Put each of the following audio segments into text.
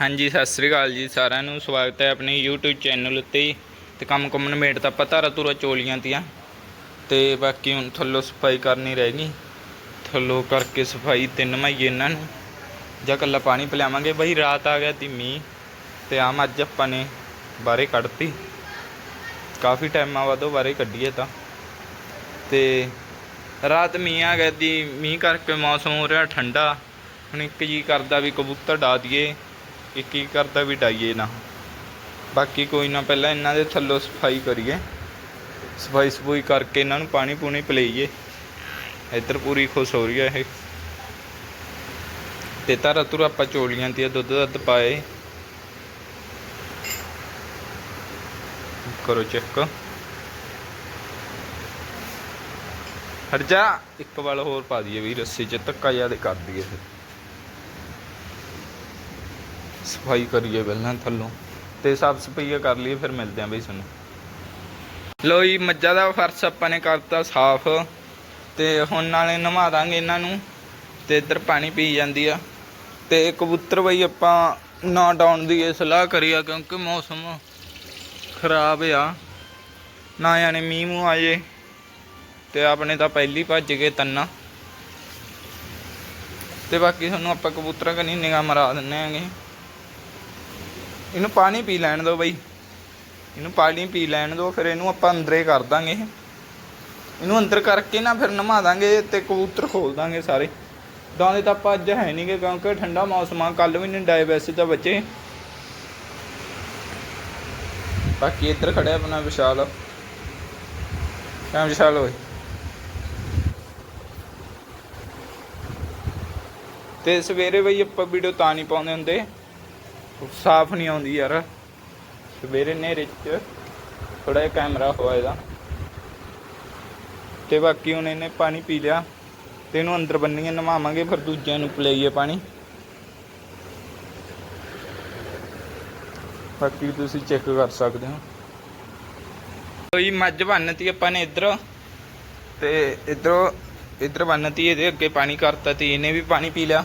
ਹਾਂਜੀ, ਸਤਿ ਸ੍ਰੀ ਅਕਾਲ ਜੀ ਸਾਰਿਆਂ ਨੂੰ। ਸਵਾਗਤ ਹੈ ਆਪਣੇ YouTube ਚੈਨਲ ਉੱਤੇ ਹੀ। ਤੇ ਕੰਮ ਕੁੰਮ ਨਿਬੇੜ ਤਾਂ ਆਪਾਂ ਧਾਰਾ ਧੂਰਾ ਚੋਲੀਆਂ ਤੀਆਂ। ਤੇ ਬਾਕੀ ਹੁਣ ਥੱਲੋਂ ਸਫ਼ਾਈ ਕਰਨੀ ਰਹਿ ਗਈ। ਥੱਲੋਂ ਕਰਕੇ ਸਫ਼ਾਈ ਤਿੰਨ ਮਹੀਏ ਇਹਨਾਂ ਨੂੰ। ਜਾਂ ਕੱਲਾ ਪਾਣੀ ਪਿਲਾਵਾਂਗੇ। ਬਈ ਰਾਤ ਆ ਗਿਆ ਤੀ ਮੀਂਹ। ਤੇ ਆਮ ਅੱਜ ਆਪਾਂ ਨੇ ਬਾਹਰੇ ਕੱਢਤੀ। ਕਾਫੀ ਟਾਈਮਾਂ ਬਾਅਦ ਉਹ ਬਾਹਰੇ ਕੱਢੀਏ ਤਾਂ। ਤੇ ਰਾਤ ਮੀਂਹ ਆ ਗਿਆ ਤੀ। ਮੀਂਹ ਕਰਕੇ ਮੌਸਮ ਹੋ ਰਿਹਾ ਠੰਡਾ। ਹੁਣ ਇੱਕ ਜੀ ਕਰਦਾ ਵੀ ਕਬੂਤਰ ਡਾ ਦਈਏ। ਇੱਕ ਕੀ ਕਰਦਾ ਵੀ ਡਾਈਏ ਨਾ। ਬਾਕੀ ਕੋਈ ਨਾ, ਪਹਿਲਾਂ ਇਹਨਾਂ ਦੇ ਥੱਲੋਂ ਸਫ਼ਾਈ ਕਰੀਏ। ਸਫ਼ਾਈ ਸਫੂਈ ਕਰਕੇ ਇਹਨਾਂ ਨੂੰ ਪਾਣੀ ਪੂਣੀ ਪਿਲਾਈਏ। ਇੱਧਰ ਪੂਰੀ ਖੁਸ਼ ਹੋ ਰਹੀ ਹੈ ਇਹ। ਤੇ ਤਾਰਾ ਤੁਰ ਆਪਾਂ ਚੋਲੀਆਂ ਤੇ ਦੁੱਧ ਦੱਧ ਪਾਏ। ਕਰੋ ਚੈੱਕ। ਹਟ ਜਾ ਇੱਕ ਵਾਲ ਹੋਰ ਪਾ ਦਈਏ ਵੀ ਰੱਸੀ 'ਚ ਧੱਕਾ ਜ਼ਿਆਦਾ ਕਰ ਦਈਏ ਫਿਰ। ਸਫ਼ਾਈ ਕਰੀਏ ਪਹਿਲਾਂ ਥੱਲੋਂ ਤੇ ਸਾਫ਼ ਸਫ਼ਾਈ ਕਰ ਲਈਏ, ਫਿਰ ਮਿਲਦੇ ਆਂ ਬਈ ਸਾਨੂੰ ਲੋ ਜੀ, ਮੱਝਾਂ ਦਾ ਫਰਸ਼ ਆਪਾਂ ਨੇ ਕਰਤਾ ਸਾਫ਼ ਤੇ ਹੁਣ ਨਾਲੇ ਨਵਾ ਦਾਂਗੇ ਇਹਨਾਂ ਨੂੰ ਤੇ ਇੱਧਰ ਪਾਣੀ ਪੀ ਜਾਂਦੀ ਆ। ਤੇ ਕਬੂਤਰ ਬਈ ਆਪਾਂ ਨਾ ਡਾਉਣ ਦੀ ਇਹ ਸਲਾਹ ਕਰੀ ਆ ਕਿਉਂਕਿ ਮੌਸਮ ਖਰਾਬ ਆ। ਨਾ ਜਾਣੇ ਮੀਂਹ ਮੂੰਹ ਆ ਜੇ ਤੇ ਆਪਣੇ ਤਾਂ ਪਹਿਲੀ ਭੱਜ ਗਏ ਤੰਨਾ। ਤੇ ਬਾਕੀ ਤੁਹਾਨੂੰ ਆਪਾਂ ਕਬੂਤਰਾਂ ਕਨੀ ਨਿਗਾਹ ਮਰਾ ਦਿੰਨੇ ਆਂਗੇ। ਇਹਨੂੰ ਪਾਣੀ ਪੀ ਲੈਣ ਦਿਓ ਬਈ। ਇਹਨੂੰ ਪਾਣੀ ਪੀ ਲੈਣ ਦਿਓ, ਫਿਰ ਇਹਨੂੰ ਆਪਾਂ ਅੰਦਰੇ ਕਰ ਦਾਂਗੇ। ਇਹਨੂੰ ਅੰਦਰ ਕਰਕੇ ਨਾ ਫਿਰ ਨਮਾ ਦਾਂਗੇ ਤੇ ਕਬੂਤਰ ਖੋਲ ਦਾਂਗੇ ਸਾਰੇ। ਦਾਂਦੇ ਤਾਂ ਆਪਾਂ ਅੱਜ ਹੈ ਨਹੀਂਗੇ ਕਿਉਂਕਿ ਠੰਡਾ ਮੌਸਮ ਆ ਕੱਲ ਵੀ ਨਹੀਂ ਡਾਏ ਵੈਸੇ ਤਾਂ ਬੱਚੇ। ਬਾਕੀ ਇੱਧਰ ਖੜਿਆ ਆਪਣਾ ਵਿਸ਼ਾਲ। ਕਿਆ ਵਿਸ਼ਾਲ ਹੋਏ ਤੇ ਸਵੇਰੇ ਬਈ ਆਪਾਂ ਵੀਡੀਓ ਤਾਂ ਨਹੀਂ ਪਾਉਂਦੇ ਹੁੰਦੇ। ਸਾਫ਼ ਨਹੀਂ ਆਉਂਦੀ ਯਾਰ। ਸਵੇਰੇ ਨੇਰੇ ਚ ਥੋੜਾ ਜਿਹਾ ਕੈਮਰਾ ਹੋਇਆ ਇਹਦਾ। ਤੇ ਬਾਕੀ ਹੁਣ ਇਹਨੇ ਪਾਣੀ ਪੀ ਲਿਆ। ਤੇ ਇਹਨੂੰ ਅੰਦਰ ਬੰਨੀਆਂ ਨਵਾਵਾਂਗੇ ਫਿਰ ਦੂਜਿਆਂ ਨੂੰ ਪਿਲਾਈਏ ਪਾਣੀ। ਬਾਕੀ ਤੁਸੀਂ ਚੈੱਕ ਕਰ ਸਕਦੇ ਹੋ। ਕੋਈ ਮੱਝ ਬੰਨਤੀ ਆਪਾਂ ਨੇ ਇੱਧਰ। ਤੇ ਇੱਧਰੋਂ, ਇੱਧਰ ਬੰਨਤੀ ਇਹਦੇ ਅੱਗੇ ਪਾਣੀ ਕਰਤਾ ਤੇ ਇਹਨੇ ਵੀ ਪਾਣੀ ਪੀ ਲਿਆ।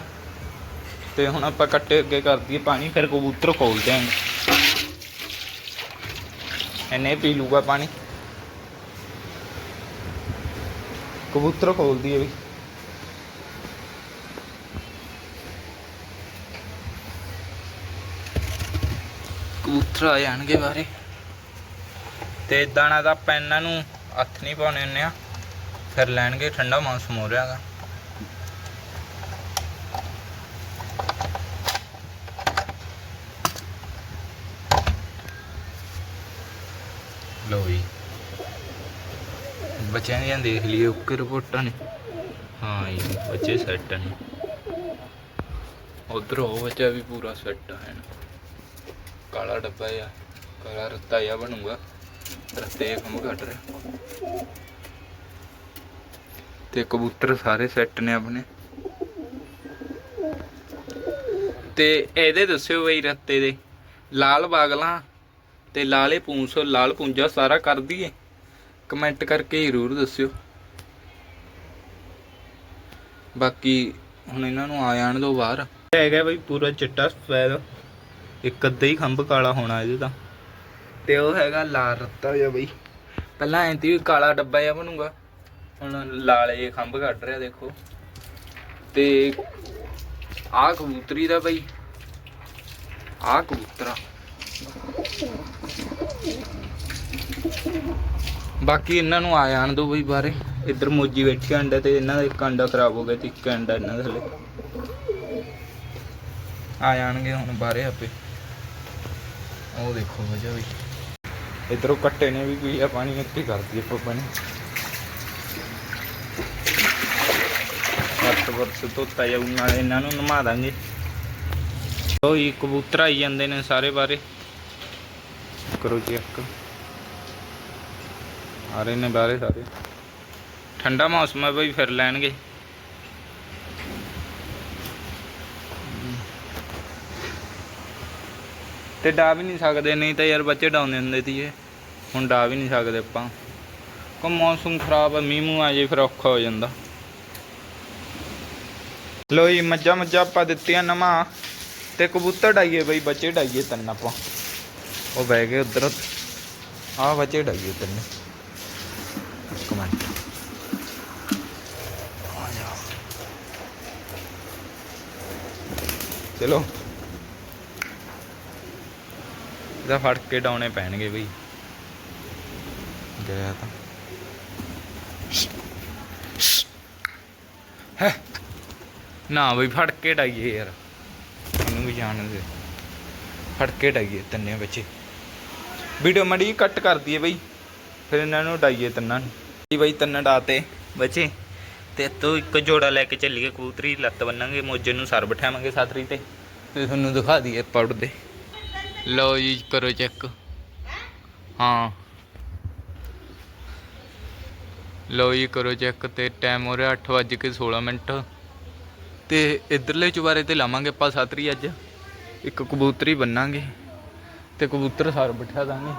ਤੇ ਹੁਣ ਆਪਾਂ ਕੱਟੇ ਅੱਗੇ ਕਰ ਦਈਏ ਪਾਣੀ, ਫਿਰ ਕਬੂਤਰ ਖੋਲ ਦਿਆਂਗੇ। ਇਹਨੇ ਪੀ ਲੂਗਾ ਪਾਣੀ। ਕਬੂਤਰ ਖੋਲਦੀ ਦਈਏ ਵੀ। ਕਬੂਤਰ ਆ ਜਾਣਗੇ ਬਾਰੇ ਤੇ ਇਦਾਂ ਨਾ ਤਾਂ ਆਪਾਂ ਇਹਨਾਂ ਨੂੰ ਹੱਥ ਨਹੀਂ ਪਾਉਣੇ ਹੁੰਦੇ ਆ। ਫਿਰ ਲੈਣਗੇ ਠੰਡਾ ਮੌਸਮ ਹੋ ਰਿਹਾ ਲੋ ਜੀ। ਬੱਚਿਆਂ ਦੀਆਂ ਦੇਖ ਲਈਏ ਓਕੇ ਰਿਪੋਰਟਾਂ ਨੇ। ਹਾਂ ਜੀ, ਬੱਚੇ ਸੈੱਟ ਨੇ। ਉਧਰ ਉਹ ਬੱਚਾ ਵੀ ਪੂਰਾ ਸੈੱਟ ਹੈ ਕਾਲਾ ਡੱਬਾ ਆ ਕਾਲਾ ਰੱਤਾ ਆ ਬਣੂਗਾ। ਰੱਤੇ ਕੰਮ ਘਟ ਰਿਹਾ। ਤੇ ਕਬੂਤਰ ਸਾਰੇ ਸੈੱਟ ਨੇ ਆਪਣੇ। ਤੇ ਇਹਦੇ ਦੱਸਿਓ ਬਈ ਰੱਤੇ ਦੇ। ਲਾਲ ਬਾਗਲਾਂ ਤੇ ਲਾਲੇ ਪੂੰਛ ਲਾਲ ਪੁੰਜਾ ਸਾਰਾ ਕਰ ਦਈਏ। ਕਮੈਂਟ ਕਰਕੇ ਜ਼ਰੂਰ ਦੱਸਿਓ। ਬਾਕੀ ਹੁਣ ਇਹਨਾਂ ਨੂੰ ਆ ਜਾਣ ਦੋ ਬਾਹਰ ਹੈਗਾ ਬਈ ਪੂਰਾ ਚਿੱਟਾ ਸਫੈਦ। ਇੱਕ ਅੱਧਾ ਹੀ ਖੰਭ ਕਾਲਾ ਹੋਣਾ ਇਹਦੇ ਤਾਂ। ਤੇ ਉਹ ਹੈਗਾ ਲਾਲ ਰੱਤਾ ਜਿਹਾ ਬਈ। ਪਹਿਲਾਂ ਐਂ ਤੀ ਵੀ ਕਾਲਾ ਡੱਬਾ ਜਿਹਾ ਬਣੂਗਾ। ਹੁਣ ਲਾਲ ਖੰਭ ਕੱਢ ਰਿਹਾ ਦੇਖੋ। ਤੇ ਆਹ ਕਬੂਤਰੀ ਦਾ ਬਈ। ਆਹ ਕਬੂਤਰਾ। ਬਾਕੀ ਇਹਨਾਂ ਨੂੰ ਆ ਜਾਣ ਦੋ ਬਈ ਬਾਹਰੇ। ਇੱਧਰ ਮੋਜੀ ਬੈਠੀ ਅੰਡਾ ਤੇ, ਇਹਨਾਂ ਦਾ ਇੱਕ ਅੰਡਾ ਖਰਾਬ ਹੋ ਗਿਆ ਤੇ ਇੱਕ ਅੰਡਾ ਇਹਨਾਂ ਦਾ ਹਲੇ। ਆ ਜਾਣਗੇ ਹੁਣ ਬਾਹਰੇ ਆਪੇ। ਉਹ ਦੇਖੋ ਵਜਾ ਵੀ ਇਧਰੋਂ ਕੱਟੇ ਨੇ ਵੀ ਪੀਆ ਪਾਣੀ ਉੱਤੇ ਕਰ ਆਪਾਂ ਪਾਣੀ। ਨੇ ਹੱਥ ਧੋਤਾ ਜਾਊ, ਨਾਲ ਇਹਨਾਂ ਨੂੰ ਨਮਾ ਦਾਂਗੇ। ਉਹ ਹੀ ਕਬੂਤਰ ਆਈ ਜਾਂਦੇ ਨੇ ਸਾਰੇ ਬਾਰੇ ਕਰੋ ਚੈੱਕ ਆ ਰਹੇ ਨੇ ਬਾਰੇ ਸਾਰੇ। ਠੰਡਾ ਮੌਸਮ ਹੈ ਬਈ, ਫਿਰ ਲੈਣਗੇ। ਤੇ ਡਾ ਵੀ ਨਹੀਂ ਸਕਦੇ, ਨਹੀਂ ਤਾਂ ਯਾਰ ਬੱਚੇ ਡਾਉਂਦੇ ਹੁੰਦੇ ਸੀ ਇਹ। ਹੁਣ ਡਾ ਵੀ ਨਹੀਂ ਸਕਦੇ ਆਪਾਂ। ਕੋ ਮੌਸਮ ਖਰਾਬ ਹੈ, ਮੀਂਹ ਮੂੰਹ ਆ ਜੇ ਫਿਰ ਔਖਾ ਹੋ ਜਾਂਦਾ। ਲੋ ਜੀ ਮੱਝਾਂ ਮੱਝਾਂ ਆਪਾਂ ਦਿੱਤੀਆਂ ਨਮਾ ਤੇ ਕਬੂਤਰ ਡਾਈਏ ਬਈ, ਬੱਚੇ ਡਾਈਏ ਤਿੰਨ ਆਪਾਂ। ਉਹ ਬਹਿ ਗਏ ਉਧਰ। ਆ ਬੱਚੇ ਡਾਈਏ ਤਿੰਨ ਇੱਕ ਮਿੰਟ ਚਲੋ। ਇਹਦਾ ਫੜ ਕੇ ਡਾਉਣੇ ਪੈਣਗੇ ਬਈ। ਗਿਆ ਤਾਂ। ਹੈ। ਨਾ ਬਈ ਫੜ ਕੇ ਡਾਈਏ ਯਾਰ। ਇਹਨੂੰ ਵੀ ਜਾਣ ਦੇ ਫੜ ਕੇ ਡਾਈਏ ਤਿੰਨੇ ਬੱਚੇ। ਵੀਡੀਓ ਮੜੀ ਕੱਟ ਕਰ ਦਈਏ ਬਈ। ਫਿਰ ਇਹਨਾਂ ਨੂੰ ਡਾਈਏ ਤਿੰਨਾਂ ਨੂੰ। ਜੀ ਬਈ ਤਿੰਨ ਡਾਤੇ ਬੱਚੇ, ਤੇ ਤੋ ਇੱਕ ਜੋੜਾ ਲੈ ਕੇ ਚੱਲੀਏ ਕਬੂਤਰੀ, ਲੱਤ ਬੰਨਾਂਗੇ, ਮੋਜੇ ਨੂੰ ਸਰ ਬਿਠਾਵਾਂਗੇ ਸਾਥਰੀ ਤੇ। ਤੇ ਤੁਹਾਨੂੰ ਦਿਖਾ ਦਈਏ ਪੜਦੇ ਲਓ ਜੀ, ਕਰੋ ਚੈੱਕ। ਹਾਂ। ਲਓ ਜੀ, ਕਰੋ ਚੈੱਕ ਤੇ ਟਾਈਮ ਹੋ ਰਿਹਾ 8:16 ਮਿੰਟ। ਤੇ ਇਧਰਲੇ ਚੁਬਾਰੇ ਤੇ ਲਾਵਾਂਗੇ ਆਪਾਂ ਸਾਤਰੀ ਅੱਜ। ਇੱਕ ਕਬੂਤਰੀ ਬੰਨਾਂਗੇ। ਤੇ ਕਬੂਤਰ ਸਾਰ ਬਿਠਾ ਦਾਂਗੇ।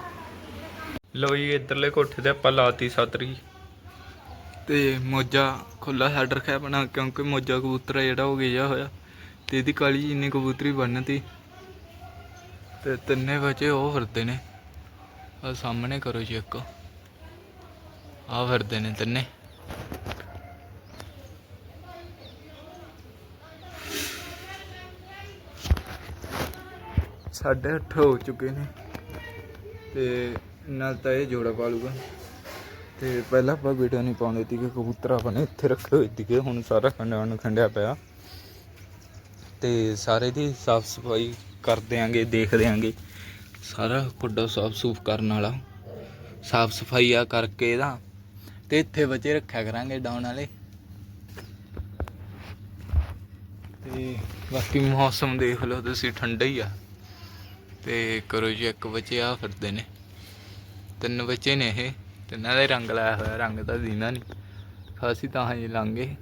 ਲਓ ਜੀ ਇਧਰਲੇ ਕੋਠੇ ਤੇ ਆਪਾਂ ਲਾਤੀ ਸਾਤਰੀ ਤੇ ਮੋਜਾ ਖੁੱਲਾ ਛੱਡ ਰੱਖਿਆ ਬਣਾ ਕਿਉਂਕਿ ਮੋਜਾ ਕਬੂਤਰ ਆ ਜਿਹੜਾ ਉਹ ਗਿਆ ਹੋਇਆ। ਤੇ ਇਹਦੀ ਕਾਲੀ ਜਿੰਨੀ ਕਬੂਤਰੀ ਬੰਨਤੀ। ਤੇ ਤਿੰਨੇ ਬੱਚੇ ਉਹ ਫਿਰਦੇ ਨੇ। ਆ ਸਾਹਮਣੇ ਕਰੋ ਚੈੱਕ ਆ ਫਿਰਦੇ ਨੇ ਤਿੰਨੇ। ਸਾਢੇ ਅੱਠ ਹੋ ਚੁੱਕੇ ਨੇ। ਤੇ ਨਾਲ ਤਾਂ ਇਹ ਜੋੜਾ ਪਾ ਲੂਗਾ ਤੇ ਪਹਿਲਾਂ ਆਪਾਂ ਵੀਡੀਓ ਨਹੀਂ ਪਾਉਂਦੇ ਸੀ ਕਿ ਕਬੂਤਰ ਆਪਾਂ ਨੇ ਇੱਥੇ ਰੱਖੇ ਹੋਏ ਸੀਗੇ, ਹੁਣ ਸਾਰਾ ਖੰਡਾਣ ਖੰਡਿਆ ਪਿਆ। ਤੇ ਸਾਰੇ ਦੀ ਸਾਫ਼ ਸਫ਼ਾਈ ਕਰ ਦਿਆਂਗੇ, ਦੇਖ ਦਿਆਂਗੇ। ਸਾਰਾ ਖੁੱਡਾ ਸਾਫ਼ ਸੂਫ ਕਰਨ ਵਾਲਾ। ਸਾਫ਼ ਸਫ਼ਾਈ ਆ ਕਰਕੇ ਇਹਦਾ। ਤੇ ਇੱਥੇ ਬੱਚੇ ਰੱਖਿਆ ਕਰਾਂਗੇ ਡਾਊਨ ਵਾਲੇ। ਤੇ ਬਾਕੀ ਮੌਸਮ ਦੇਖ ਲਓ, ਤੁਸੀਂ ਠੰਡਾ ਹੀ ਆ। ਤੇ ਕਰੋ ਜੀ, ਇੱਕ ਬੱਚੇ ਆ ਫਿਰਦੇ ਨੇ। ਤਿੰਨ ਬੱਚੇ ਨੇ ਇਹ ਤਿੰਨਾਂ ਦਾ ਰੰਗ ਲਾਇਆ ਹੋਇਆ, ਰੰਗ ਤਾਂ ਦੀਨਾ ਨਹੀਂ ਖਾਸੀ ਤਾਂ ਹਜੇ ਲਾਂਗੇ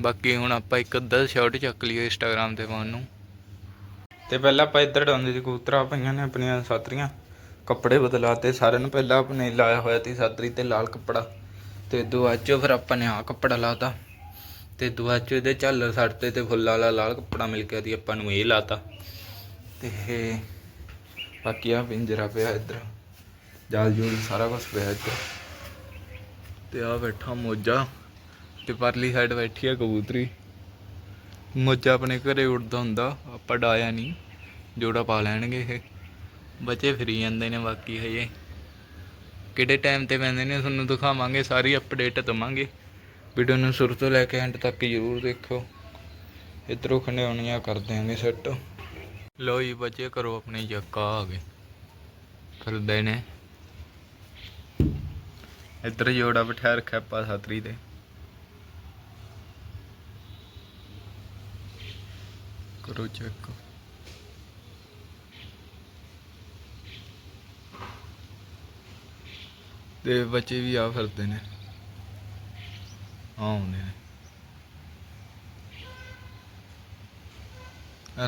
ਬਾਕੀ ਹੁਣ ਆਪਾਂ ਇੱਕ ਅੱਧਾ ਸ਼ਾਟ ਚੱਕ ਲਈਏ ਇੰਸਟਾਗ੍ਰਾਮ ਤੇ ਪਾਉਣ ਨੂੰ ਤੇ ਪਹਿਲਾਂ ਆਪਾਂ ਇੱਧਰ ਡਾਉਂਦੇ ਸੀ, ਕਬੂਤਰਾਂ ਪਈਆਂ ਨੇ ਆਪਣੀਆਂ ਸਾਤਰੀਆਂ। ਕੱਪੜੇ ਬਦਲਾਤੇ, ਸਾਰਿਆਂ ਨੂੰ ਪਹਿਲਾਂ ਆਪਣੇ ਲਾਇਆ ਹੋਇਆ ਸੀ ਸਾਤਰੀ ਤੇ ਲਾਲ ਕੱਪੜਾ। ਤੇ ਦੁਆ ਚੋਂ ਫਿਰ ਆਪਾਂ ਨੇ ਆ ਕੱਪੜਾ ਲਾਤਾ। ਤੇ ਦੁਆ ਚੋਂ ਇਹਦੇ ਝਾਲਰ ਸੱਟਤੇ ਤੇ ਫੁੱਲਾਂ ਵਾਲਾ ਲਾਲ ਕੱਪੜਾ ਮਿਲ ਗਿਆ ਦੀ ਆਪਾਂ ਨੂੰ ਇਹ ਲਾਤਾ। ਤੇ ਇਹ ਬਾਕੀ ਆ ਪਿੰਜਰਾ ਪਿਆ ਇੱਧਰ। ਜਾਲ ਜੂਲ ਸਾਰਾ ਕੁਝ ਪਿਆ ਇੱਧਰ। ਤੇ ਆ ਬੈਠਾ ਮੋਜਾ। ਤੇ ਪਰਲੀ ਸਾਈਡ ਬੈਠੀ ਆ ਕਬੂਤਰੀ। ਮੋਜਾ ਆਪਣੇ ਘਰੇ ਉੱਡਦਾ ਹੁੰਦਾ, ਆਪਾਂ ਡਾਇਆ ਨਹੀਂ। ਜੋੜਾ ਪਾ ਲੈਣਗੇ ਇਹ। ਬੱਚੇ ਫਰੀ ਜਾਂਦੇ ਨੇ ਬਾਕੀ ਹਜੇ। ਕਿਹੜੇ ਟਾਈਮ ਤੇ ਪੈਂਦੇ ਨੇ, ਤੁਹਾਨੂੰ ਦਿਖਾਵਾਂਗੇ, ਸਾਰੀ ਅਪਡੇਟ ਦਵਾਂਗੇ। ਵੀਡੀਓ ਨੂੰ ਸ਼ੁਰੂ ਤੋਂ ਲੈ ਕੇ ਐਂਡ ਤੱਕ ਜ਼ਰੂਰ ਦੇਖਿਓ ਇਧਰੋਂ ਖੰਡਿਆਉਣੀਆਂ ਕਰ ਦਿਆਂਗੇ ਸੈੱਟ ਲੋ ਜੀ, ਬੱਚੇ ਕਰੋ ਆਪਣੀ ਜੱਕਾ ਆ ਗਏ। ਫਿਰਦੇ ਨੇ। ਇੱਧਰ ਜੋੜਾ ਬਿਠਾ ਰੱਖਿਆ ਆਪਾਂ ਸਾਤਰੀ ਤੇ। ਕਰੋ ਚੈੱਕ ਤੇ ਬੱਚੇ ਵੀ ਆ ਫਿਰਦੇ ਨੇ। ਆਉਂਦੇ ਨੇ।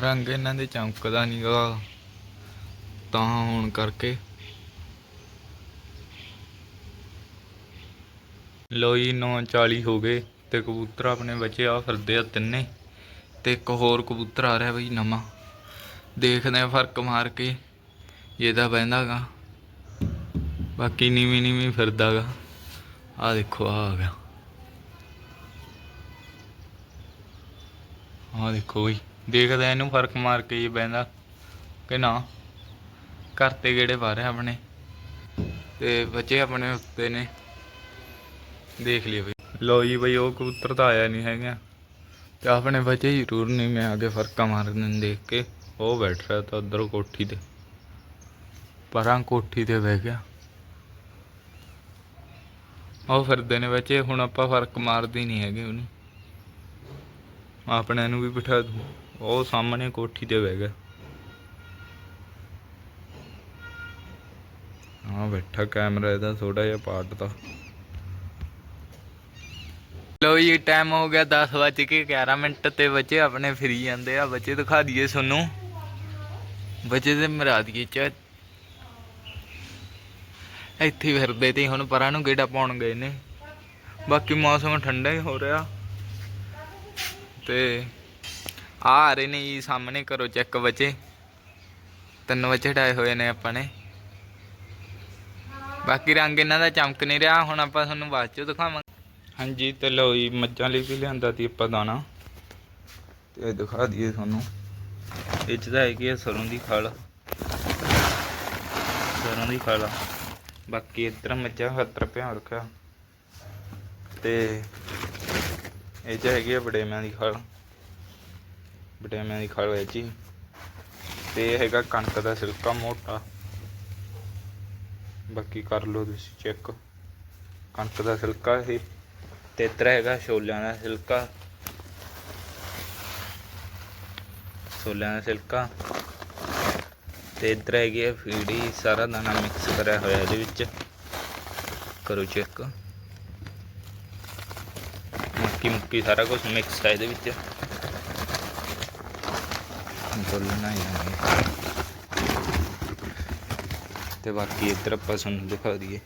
ਰੰਗ ਇਹਨਾਂ ਦੇ ਚਮਕਦਾ ਨਹੀਂਗਾ ਤਾਂ ਹੋਣ ਕਰਕੇ। ਲੋ ਜੀ 9:40 ਹੋ ਗਏ ਤੇ ਕਬੂਤਰ ਆਪਣੇ ਬੱਚੇ ਆ ਫਿਰਦੇ ਆ ਤਿੰਨੇ। ਤੇ ਇੱਕ ਹੋਰ ਕਬੂਤਰ ਆ ਰਿਹਾ ਬਈ ਨਵਾਂ। ਦੇਖਦੇ ਆ ਫ਼ਰਕ ਮਾਰ ਕੇ ਇਹਦਾ ਬਹਿੰਦਾਗਾ ਬਾਕੀ ਨੀਵੀਂ ਨੀਵੀਂ ਫਿਰਦਾਗਾ ਆ ਦੇਖੋ ਆ ਆ ਗਿਆ। ਆ ਦੇਖੋ ਬਈ, ਦੇਖਦਾ ਇਹਨੂੰ ਫ਼ਰਕ ਮਾਰ ਕੇ ਇਹ ਬਹਿੰਦਾ ਕਿ ਨਾ। ਘਰ ਤੇ ਗੇੜੇ ਪਾ ਰਿਹਾ ਆਪਣੇ। ਤੇ ਬੱਚੇ ਆਪਣੇ ਉੱਤੇ ਨੇ। ਦੇਖ ਲਿਓ ਬਈ। ਲੋ ਜੀ ਬਈ, ਉਹ ਕਬੂਤਰ ਤਾਂ ਆਇਆ ਨਹੀਂ ਹੈਗਾ। ਤੇ ਆਪਣੇ ਬੱਚੇ ਜ਼ਰੂਰ ਨਹੀਂ, ਮੈਂ ਆਗੇ ਫਰਕਾ ਮਾਰਨ ਨੂੰ ਦੇਖ ਕੇ ਉਹ ਬੈਠ ਰਿਹਾ ਤਾਂ ਉਧਰ ਕੋਠੀ ਤੇ। ਪਰਾਂ ਕੋਠੀ ਤੇ ਬਹਿ ਗਿਆ। ਉਹ ਫਿਰਦੇ ਨੇ ਬੱਚੇ, ਹੁਣ ਆਪਾਂ ਫ਼ਰਕ ਮਾਰਦੇ ਨਹੀਂ ਹੈਗੇ ਉਹਨੂੰ। ਆਪਣੇ ਨੂੰ ਵੀ ਬਿਠਾ ਦੂੰ। ਉਹ ਸਾਹਮਣੇ ਕੋਠੀ ਤੇ ਬਹਿ ਗਿਆ। ਹਾਂ, ਬੈਠਾ ਕੈਮਰਾ ਇਹਦਾ ਥੋੜਾ ਜਿਹਾ ਪਾਰਟ ਦਾ। ਲੋ ਜੀ ਟਾਈਮ ਹੋ ਗਿਆ 10 ਵੱਜ ਕੇ 11 ਮਿੰਟ ਤੇ ਬੱਚੇ ਆਪਣੇ ਫਰੀ ਜਾਂਦੇ ਆ। ਬੱਚੇ ਦਿਖਾ ਦਈਏ ਤੁਹਾਨੂੰ। ਬੱਚੇ ਤੇ ਮਰਾ ਦਈਏ ਚ। ਇੱਥੇ ਫਿਰਦੇ ਤੇ ਹੁਣ ਪਰਾਂ ਨੂੰ ਗੇੜਾ ਪਾਉਣ ਗਏ ਨੇ। ਬਾਕੀ ਮੌਸਮ ਠੰਡਾ ਹੀ ਹੋ ਰਿਹਾ। ਤੇ ਆ ਆ ਰਹੇ ਨੇ ਜੀ ਸਾਹਮਣੇ ਕਰੋ ਚੈੱਕ ਬੱਚੇ। ਤਿੰਨ ਬੱਚੇ ਡਾਏ ਹੋਏ ਨੇ ਆਪਾਂ ਨੇ। ਬਾਕੀ ਰੰਗ ਇਹਨਾਂ ਦਾ ਚਮਕ ਨਹੀਂ ਰਿਹਾ, ਹੁਣ ਆਪਾਂ ਤੁਹਾਨੂੰ ਬਾਅਦ ਚ ਦਿਖਾਵਾਂਗੇ। ਹਾਂਜੀ, ਤੇ ਲਓ ਜੀ, ਮੱਝਾਂ ਲਈ ਵੀ ਲਿਆਂਦਾ ਸੀ ਆਪਾਂ ਦਾਣਾ। ਤੇ ਦਿਖਾ ਦਈਏ ਤੁਹਾਨੂੰ। ਇਹ ਚ ਤਾਂ ਹੈਗੀ ਆ ਸਰੋਂ ਦੀ ਖਲ। ਸਰੋਂ ਦੀ ਖਲ ਬਾਕੀ ਇੱਧਰ ਮੱਝਾਂ ਹੱਤਰ ਪਿਆ ਰੱਖਿਆ। ਤੇ ਇਹ ਚ ਹੈਗੀ ਆ ਬੜੇਮਿਆਂ ਦੀ ਖਲ। ਵਡੇਮਿਆਂ ਦੀ ਖਲ ਹੈ। ਜੀ ਤੇ ਇਹ ਹੈਗਾ ਕਣਕ ਦਾ ਸਿਲਕਾ ਮੋਟਾ। ਬਾਕੀ ਕਰ ਲਓ ਤੁਸੀਂ ਚੈੱਕ। ਕਣਕ ਦਾ ਸਿਲਕਾ ਇਹ। ਤੇ ਇੱਧਰ ਹੈਗਾ ਛੋਲਿਆਂ ਦਾ ਸਿਲਕਾ ਛੋਲਿਆਂ ਦਾ ਸਿਲਕਾ ਤੇ ਇੱਧਰ ਹੈਗੀ ਆ ਫੀੜੀ। ਸਾਰਾ ਦਾਣਾ ਮਿਕਸ ਕਰਿਆ ਹੋਇਆ ਇਹਦੇ ਵਿੱਚ। ਕਰੋ ਚੈੱਕ। ਮੱਕੀ ਮੁੱਕੀ ਸਾਰਾ ਕੁਝ ਮਿਕਸ ਹੈ ਇਹਦੇ ਵਿੱਚ ਬੋਲਣਾ ਹੀ ਨਹੀਂ ਤੇ ਬਾਕੀ ਇੱਧਰ ਆਪਾਂ ਤੁਹਾਨੂੰ ਦਿਖਾ ਦਈਏ।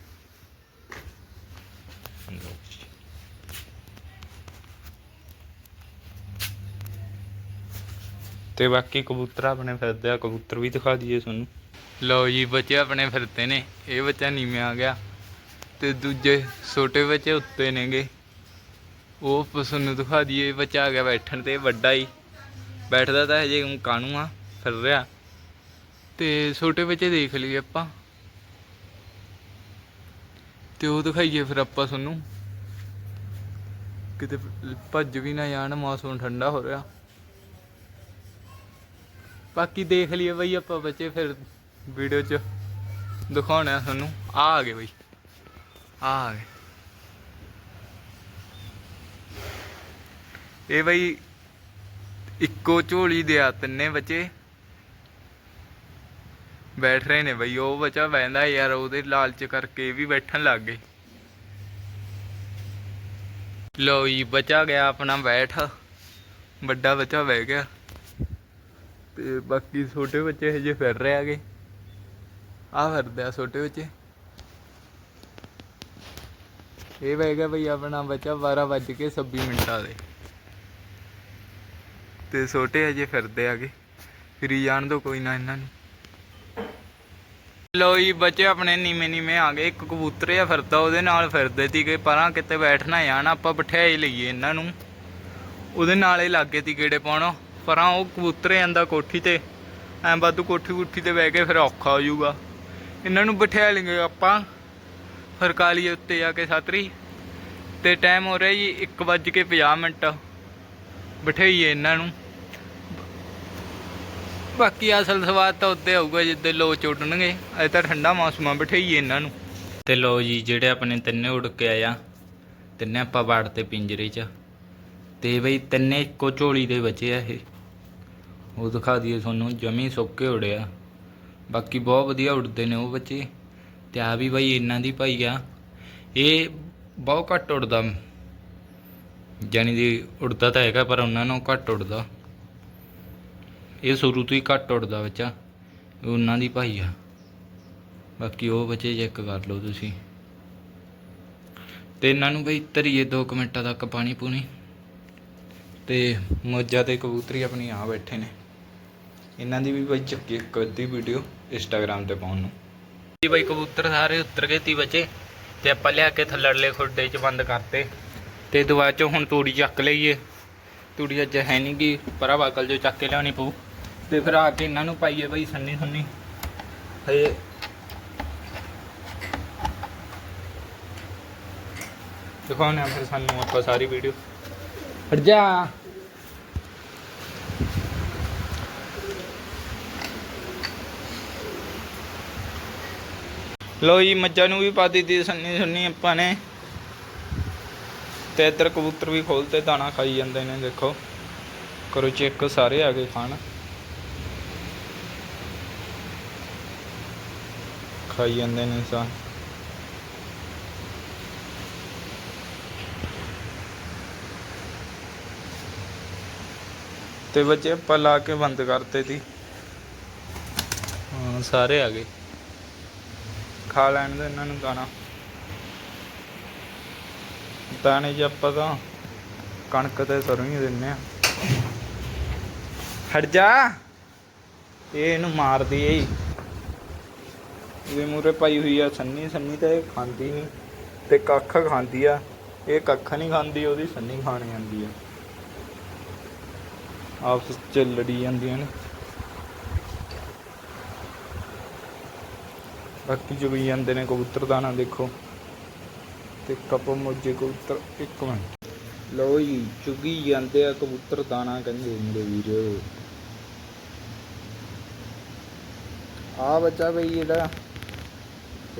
ਤੇ ਬਾਕੀ ਕਬੂਤਰ ਆਪਣੇ ਫਿਰਦੇ ਆ ਕਬੂਤਰ ਵੀ ਦਿਖਾ ਦਈਏ ਤੁਹਾਨੂੰ ਲਓ ਜੀ ਬੱਚੇ ਆਪਣੇ ਫਿਰਦੇ ਨੇ ਇਹ ਬੱਚਾ ਨੀਵੇਂ ਆ ਗਿਆ ਤੇ ਦੂਜੇ ਛੋਟੇ ਬੱਚੇ ਉੱਤੇ ਨੇਗੇ ਉਹ ਆਪਾਂ ਤੁਹਾਨੂੰ ਦਿਖਾ ਦਈਏ ਇਹ ਬੱਚਾ ਆ ਗਿਆ ਬੈਠਣ ਤੇ, ਵੱਡਾ ਹੀ। ਬੈਠਦਾ ਤਾਂ ਹਜੇ ਊਂ ਕਾਣੂ ਆ, ਫਿਰ ਰਿਹਾ। ਤੇ ਛੋਟੇ ਬੱਚੇ ਦੇਖ ਲਈਏ ਆਪਾਂ। ਤੇ ਉਹ ਦਿਖਾਈਏ ਫਿਰ ਆਪਾਂ ਤੁਹਾਨੂੰ। ਕਿਤੇ ਭੱਜ ਵੀ ਨਾ ਜਾਣ, ਮੌਸਮ ਠੰਡਾ ਹੋ ਰਿਹਾ। ਬਾਕੀ ਦੇਖ ਲਈਏ ਬਈ ਆਪਾਂ ਬੱਚੇ ਫਿਰ ਵੀਡੀਓ 'ਚ ਦਿਖਾਉਣਾ ਤੁਹਾਨੂੰ। ਆ ਆ ਗਏ ਬਈ। ਆ ਆ ਗਏ। ਇਹ ਬਈ ਇੱਕੋ ਝੋਲੀ ਦੇ ਆ ਤਿੰਨੇ ਬੱਚੇ। ਬੈਠ ਰਹੇ ਨੇ ਬਈ, ਉਹ ਬੱਚਾ ਬੈੰਦਾ ਯਾਰ, ਉਹਦੇ ਲਾਲਚ ਕਰਕੇ ਇਹ ਵੀ ਬੈਠਣ ਲੱਗ ਗਏ। ਲੋ ਜੀ, ਬੱਚਾ ਗਿਆ ਆਪਣਾ ਬੈਠ। ਵੱਡਾ ਬੱਚਾ ਬਹਿ ਗਿਆ। ਤੇ ਬਾਕੀ ਛੋਟੇ ਬੱਚੇ ਹਜੇ ਫਿਰ ਰਹੇ ਆਗੇ ਆ ਫਿਰਦੇ ਆ ਛੋਟੇ ਬੱਚੇ। ਇਹ ਬਹਿ ਗਿਆ ਬਈ ਆਪਣਾ ਬੱਚਾ 12 ਵੱਜ ਕੇ 26 ਮਿੰਟਾਂ ਦੇ। ਤੇ ਛੋਟੇ ਹਜੇ ਫਿਰਦੇ ਆਗੇ। ਫਿਰੀ ਜਾਣ ਦੋ ਕੋਈ ਨਾ ਇਹਨਾਂ ਨੂੰ। ਲੋ ਜੀ, ਬੱਚੇ ਆਪਣੇ ਨੀਵੇਂ ਨੀਵੇਂ ਆ ਗਏ। ਇੱਕ ਕਬੂਤਰ ਆ ਫਿਰਦਾ, ਉਹਦੇ ਨਾਲ ਫਿਰਦੇ ਸੀਗੇ। ਪਰਾਂ ਕਿਤੇ ਬੈਠਣਾ ਜਾਣਾ ਆਪਾਂ ਬਿਠਾਇਆ ਹੀ ਲਈਏ ਇਹਨਾਂ ਨੂੰ। ਉਹਦੇ ਨਾਲ ਹੀ ਲੱਗੇ ਤੀ ਗੇੜੇ ਪਾਉਣ। ਪਰਾਂ ਉਹ ਕਬੂਤਰ ਜਾਂਦਾ ਕੋਠੀ ਤੇ। ਐਂ ਬਾਦੂ ਕੋਠੀ ਕੁੱਠੀ ਤੇ ਬਹਿ ਕੇ ਫਿਰ ਔਖਾ ਹੋ ਜਾਊਗਾ। ਇਹਨਾਂ ਨੂੰ ਬਿਠਾ ਲਈਏ ਆਪਾਂ। ਫਿਰ ਕਾਲੀ ਉੱਤੇ ਜਾ ਕੇ ਸਾਤਰੀ ਤੇ ਟਾਈਮ ਹੋ ਰਿਹਾ ਜੀ 1:50 ਮਿੰਟ। ਬਿਠਾਈਏ ਇਹਨਾਂ ਨੂੰ। ਬਾਕੀ ਅਸਲ ਸਵਾਦ ਤਾਂ ਉੱਤੇ ਆਊਗਾ ਜਿੱਦੇ ਲੋ ਚੁੱਟਣਗੇ। ਅਜੇ ਤਾਂ ਠੰਡਾ ਮੌਸਮ ਆ, ਬਿਠਾਈਏ ਇਹਨਾਂ ਨੂੰ। ਤੇ ਲੋ ਜੀ, ਜਿਹੜੇ ਆਪਣੇ ਤਿੰਨੇ ਉੜ ਕੇ ਆਇਆ ਤਿੰਨੇ ਆਪਾਂ ਬਾੜ ਤੇ ਪਿੰਜਰੇ 'ਚ। ਤੇ ਬਈ ਤਿੰਨੇ ਇੱਕੋ ਝੋਲੀ ਦੇ ਬਚੇ ਆ ਇਹ। ਉਹ ਦਿਖਾ ਦਈਏ ਤੁਹਾਨੂੰ, ਜਮੀ ਸੁੱਕੇ ਉੜਿਆ ਬਾਕੀ ਬਹੁਤ ਵਧੀਆ ਉੜਦੇ ਨੇ ਉਹ ਬੱਚੇ। ਤੇ ਆ ਵੀ ਬਈ ਇਹਨਾਂ ਦੀ ਭਾਈ ਆ। ਇਹ ਬਹੁਤ ਘੱਟ ਉੜਦਾ। ਜਾਨੀ ਦੀ ਉੜਦਾ ਤਾਂ ਹੈਗਾ, ਪਰ ਉਹਨਾਂ ਨੂੰ ਘੱਟ ਉੜਦਾ। ਇਹ ਸ਼ੁਰੂ ਤੋਂ ਹੀ ਘੱਟ ਉੜਦਾ ਬੱਚਾ। ਉਹਨਾਂ ਦੀ ਭਾਈ ਆ। ਬਾਕੀ ਉਹ ਬੱਚੇ ਚੈੱਕ ਕਰ ਲਓ ਤੁਸੀਂ। ਤੇ ਇਹਨਾਂ ਨੂੰ ਬਈ ਧਰੀਏ 2 ਮਿੰਟਾਂ ਤੱਕ ਪਾਣੀ ਪੂਣੀ। ਤੇ ਮੋਜਾ ਤੇ ਕਬੂਤਰੀ ਆਪਣੀ ਆ ਬੈਠੇ ਨੇ। ਇਹਨਾਂ ਦੀ ਵੀ ਬਈ ਚੱਕੀ ਇੱਕ ਅੱਧੀ ਵੀਡੀਓ ਇੰਸਟਾਗ੍ਰam ਤੇ ਪਾਉਣ ਨੂੰ। ਜੀ ਬਈ ਕਬੂਤਰ ਸਾਰੇ ਉਤਰ ਗਏ ਤੀ ਬੱਚੇ। ਤੇ ਆਪਾਂ ਲਿਆ ਕੇ ਥੱਲੜਲੇ ਖੋਡੇ 'ਚ ਬੰਦ ਕਰਤੇ। ਤੇ ਦੁਬਾਰਾ ਚੋਂ ਹੁਣ ਤੂੜੀ ਚੱਕ ਲਈਏ। ਤੂੜੀ ਅੱਜ ਹੈ ਨਹੀਂ ਗੀ, ਪਰਾ ਬਾਕਲ ਜੋ ਚੱਕ ਕੇ ਲਿਆਉਣੀ ਪਊ। ਤੇ ਫਿਰ ਆ ਕੇ ਇਹਨਾਂ ਨੂੰ ਪਾਈਏ ਬਈ ਸੰਨੀ ਸੰਨੀ। ਹਏ ਦਿਖਾਉਣੇ ਆ ਫਿਰ ਸਾਨੂੰ ਆਪਾਂ ਸਾਰੀ ਵੀਡੀਓ ਹਟ ਜਾ। ਲੋ ਜੀ, ਮੱਝਾਂ ਨੂੰ ਵੀ ਪਾ ਦਿੱਤੀ ਸੰਨੀ ਸੰਨੀ ਆਪਾਂ ਨੇ। ਤੇ ਇੱਧਰ ਕਬੂਤਰ ਵੀ ਖੋਲਤੇ ਦਾਣਾ ਖਾਈ ਜਾਂਦੇ ਨੇ, ਦੇਖੋ। ਕਰੋ ਚੈੱਕ ਸਾਰੇ ਆ ਗਏ ਖਾਣ। ਖਾਈ ਜਾਂਦੇ ਨੇ ਸਾ। ਤੇ ਬੱਚੇ ਆਪਾਂ ਲਾ ਕੇ ਬੰਦ ਕਰਤੇ ਸੀ ਹਾਂ, ਸਾਰੇ ਆ ਗਏ। ਖਾ ਲੈਣ ਦੇ ਇਹਨਾਂ ਨੂੰ ਦਾਣਾ। ਦਾਣੇ 'ਚ ਆਪਾਂ ਤਾਂ। ਕਣਕ ਤੇ ਸਰੋਂ ਹੀ ਦਿੰਨੇ ਆ। ਹਟ ਜਾ। ਇਹ ਇਹਨੂੰ ਮਾਰਦੀ ਏ ਇਹ ਮੂਰੇ ਪਾਈ ਹੋਈ ਆ ਸੰਨੀ। ਸੰਨੀ ਤਾਂ ਇਹ ਖਾਂਦੀ ਨਹੀਂ ਤੇ ਕੱਖ ਖਾਂਦੀ ਆ। ਇਹ ਕੱਖ ਨਹੀਂ ਖਾਂਦੀ, ਉਹਦੀ ਸੰਨੀ ਖਾਣ ਜਾਂਦੀ ਆ। ਆਪਸ ਚ ਲੜੀ ਜਾਂਦੀਆਂ ਨੇ। ਬਾਕੀ ਚੁਗੀ ਜਾਂਦੇ ਨੇ ਕਬੂਤਰ ਦਾਣਾ ਦੇਖੋ। ਤੇ ਕੱਪ ਮੋਜੇ ਕਬੂਤਰ, ਇੱਕ ਮਿੰਟ। ਲਓ ਜੀ, ਚੁਗੀ ਜਾਂਦੇ ਆ ਕਬੂਤਰ ਦਾਣਾ ਕਹਿੰਦੇ ਮੇਰੇ ਵੀਰ। ਆ ਬੱਚਾ ਬਈ ਜਿਹੜਾ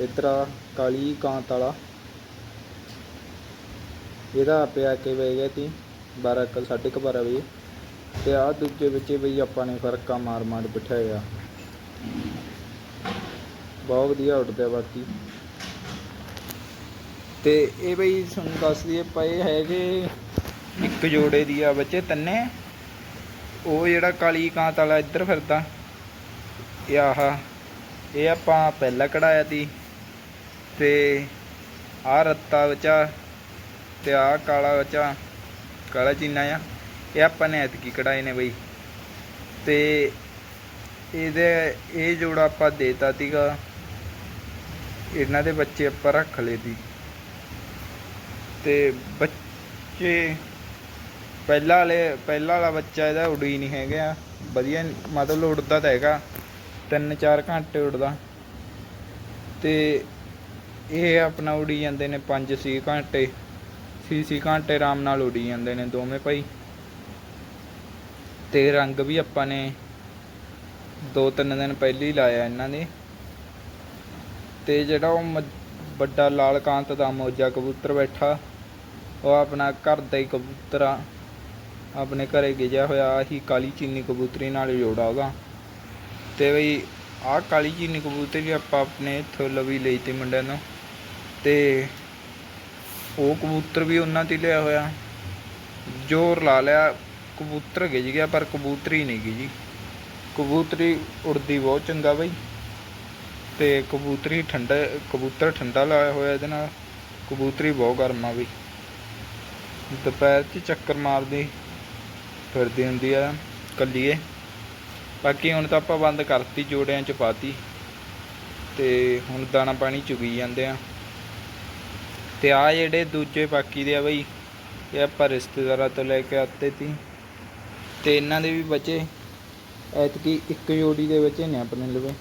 ਇਤਰਾ ਕਾਲੀ ਕਾਂਤ ਵਾਲਾ। ਇਹਦਾ ਪਿਆ ਕੇ ਵੇ ਗਿਆ ਤੀ 12 ਕ ਸਾਢੇ ਕੁ 12 ਵਜੇ। ਤੇ ਆ ਦੂਜੇ ਬੱਚੇ ਬਈ ਆਪਾਂ ਨੇ ਫਰਕਾ ਮਾਰ ਮਾਰ ਬਿਠਾਇਆ। ਬਹੁਤ ਵਧੀਆ ਉੱਡਦੇ ਬਾਕੀ। ਤੇ ਇਹ ਬਈ ਤੁਹਾਨੂੰ ਦੱਸ ਦਈਏ ਪਏ ਹੈਗੇ ਇੱਕ ਜੋੜੇ ਦੀ ਆ ਬੱਚੇ ਤੰਨੇ। ਉਹ ਜਿਹੜਾ ਕਾਲੀ ਕਾਂਤ ਵਾਲਾ ਇੱਧਰ ਫਿਰਦਾ। ਇਹ ਆਹ, ਇਹ ਆਪਾਂ ਪਹਿਲਾਂ ਕਢਾਇਆ ਸੀ। ਤੇ ਆ ਰੱਤਾ ਬੱਚਾ ਤੇ ਆ ਕਾਲਾ ਬਚਾ, ਕਾਲਾ ਚੀਨਾ ਆ। ਇਹ ਆਪਾਂ ਨੇ ਐਤਕੀ ਕਢਾਏ ਨੇ ਬਈ। ਤੇ ਇਹਦੇ, ਇਹ ਜੋੜਾ ਆਪਾਂ ਦੇਤਾ ਸੀਗਾ। ਇਹਨਾਂ ਦੇ ਬੱਚੇ ਆਪਾਂ ਰੱਖ ਲਏ ਸੀ। ਤੇ ਬੱਚੇ, ਪਹਿਲਾਂ ਵਾਲੇ, ਪਹਿਲਾਂ ਵਾਲਾ ਬੱਚਾ ਇਹਦਾ ਉਡੀ ਨਹੀਂ ਹੈਗਾ। ਵਧੀਆ ਮਤਲਬ ਉੱਡਦਾ ਤਾਂ ਹੈਗਾ। ਤਿੰਨ ਚਾਰ ਘੰਟੇ ਉੱਡਦਾ ਤੇ ਇਹ ਆਪਣਾ ਉਡੀ ਜਾਂਦੇ ਨੇ 5-6 ਘੰਟੇ। 6-6 ਘੰਟੇ ਆਰਾਮ ਨਾਲ ਉਡੀ ਜਾਂਦੇ ਨੇ ਦੋਵੇਂ ਭਾਈ। ਤੇ ਰੰਗ ਵੀ ਆਪਾਂ ਨੇ ਦੋ ਤਿੰਨ ਦਿਨ ਪਹਿਲਾਂ ਹੀ ਲਾਇਆ ਇਹਨਾਂ ਨੇ। ਤੇ ਜਿਹੜਾ ਉਹ ਮ- ਵੱਡਾ ਲਾਲ ਕਾਂਤ ਦਾ ਮੋਜਾ ਕਬੂਤਰ ਬੈਠਾ। ਉਹ ਆਪਣਾ ਘਰ ਦਾ ਹੀ ਕਬੂਤਰ ਆ। ਆਪਣੇ ਘਰੇ ਗਿਜਿਆ ਹੋਇਆ ਆਹੀ ਕਾਲੀ ਚੀਨੀ ਕਬੂਤਰੀ ਨਾਲ ਜੋੜਾ ਉਹਦਾ। ਤੇ ਬਈ ਆਹ ਕਾਲੀ ਚੀਨੀ ਕਬੂਤਰੀ ਆਪਾਂ ਆਪਣੇ ਇੱਥੋਂ ਲਵੀ ਲਈ ਤੇ ਮੁੰਡਿਆਂ ਨੂੰ। ਤੇ ਉਹ ਕਬੂਤਰ ਵੀ ਉਹਨਾਂ ਤੇ ਲਿਆ ਹੋਇਆ। ਜੋਰ ਲਾ ਲਿਆ, ਕਬੂਤਰ ਗਿਜ ਗਿਆ ਪਰ ਕਬੂਤਰੀ ਨਹੀਂ ਗਿਜੀ। ਕਬੂਤਰੀ ਉੜਦੀ ਬਹੁਤ ਚੰਗਾ ਬਈ। ਤੇ ਕਬੂਤਰੀ ਠੰਡਾ, ਕਬੂਤਰ ਠੰਡਾ ਲਾਇਆ ਹੋਇਆ ਇਹਦੇ ਨਾਲ। ਕਬੂਤਰੀ ਬਹੁਤ ਗਰਮ ਆ ਬਈ। ਦੁਪਹਿਰ 'ਚ ਚੱਕਰ ਮਾਰਦੀ ਫਿਰਦੀ ਹੁੰਦੀ ਆ ਕੱਲੀਏ। ਬਾਕੀ ਹੁਣ ਤਾਂ ਆਪਾਂ ਬੰਦ ਕਰਤੀ, ਜੋੜਿਆਂ 'ਚ ਪਾਤੀ। ਤੇ ਹੁਣ ਦਾਣਾ ਪਾਣੀ ਚੁਗੀ ਜਾਂਦੇ ਆ। ਤੇ ਆ ਜਿਹੜੇ ਦੂਜੇ ਬਾਕੀ ਦੇ ਆ ਬਈ, ਇਹ ਆਪਾਂ ਰਿਸ਼ਤੇਦਾਰਾਂ ਤੋਂ ਲੈ ਕੇ ਆਤੇ ਤੀ ਤੇ ਇਹਨਾਂ ਦੇ ਵੀ ਬਚੇ। ਐਤਕੀ ਇੱਕ ਜੋੜੀ ਦੇ ਬੱਚੇ ਨੇ ਆਪਣੇ ਲਵੇ।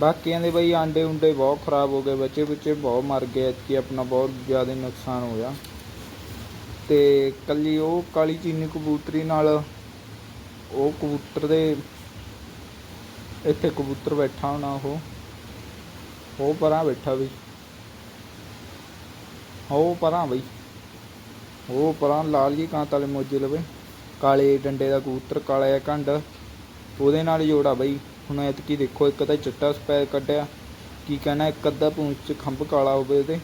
ਬਾਕੀਆਂ ਦੇ ਬਈ ਆਂਡੇ ਉਂਡੇ ਬਹੁਤ ਖਰਾਬ ਹੋ ਗਏ ਬੱਚੇ ਬੱਚੇ ਬਹੁਤ ਮਰ ਗਏ। ਐਤਕੀ ਆਪਣਾ ਬਹੁਤ ਜ਼ਿਆਦਾ ਨੁਕਸਾਨ ਹੋਇਆ। ਤੇ ਕੱਲੀ ਉਹ ਕਾਲੀ ਚੀਨੀ ਕਬੂਤਰੀ ਨਾਲ ਉਹ ਕਬੂਤਰ ਦੇ ਇੱਥੇ ਕਬੂਤਰ ਬੈਠਾ ਹੋਣਾ ਉਹ। ਉਹ ਪਰਾਂ ਬੈਠਾ ਵੀ। ਉਹ ਪਰਾਂ ਬਈ। ਉਹ ਪਰਾਂ ਲਾਲ ਜੀ ਕਾਂਤ ਵਾਲੇ ਮੋਜੇ ਲਵੇ। ਕਾਲੇ ਡੰਡੇ ਦਾ ਕਬੂਤਰ, ਕਾਲਾ ਜਿਹਾ ਕੰਡ। ਉਹਦੇ ਨਾਲ ਜੋੜਾ ਬਈ। ਹੁਣ ਐਤਕੀ ਦੇਖੋ, ਇੱਕ ਤਾਂ ਚਿੱਟਾ ਸਪੈਰ ਕੱਢਿਆ। ਕੀ ਕਹਿਣਾ, ਇੱਕ ਅੱਧਾ ਪੂੰਛ ਚ ਖੰਭ ਕਾਲਾ ਹੋਵੇ ਉਹਦੇ।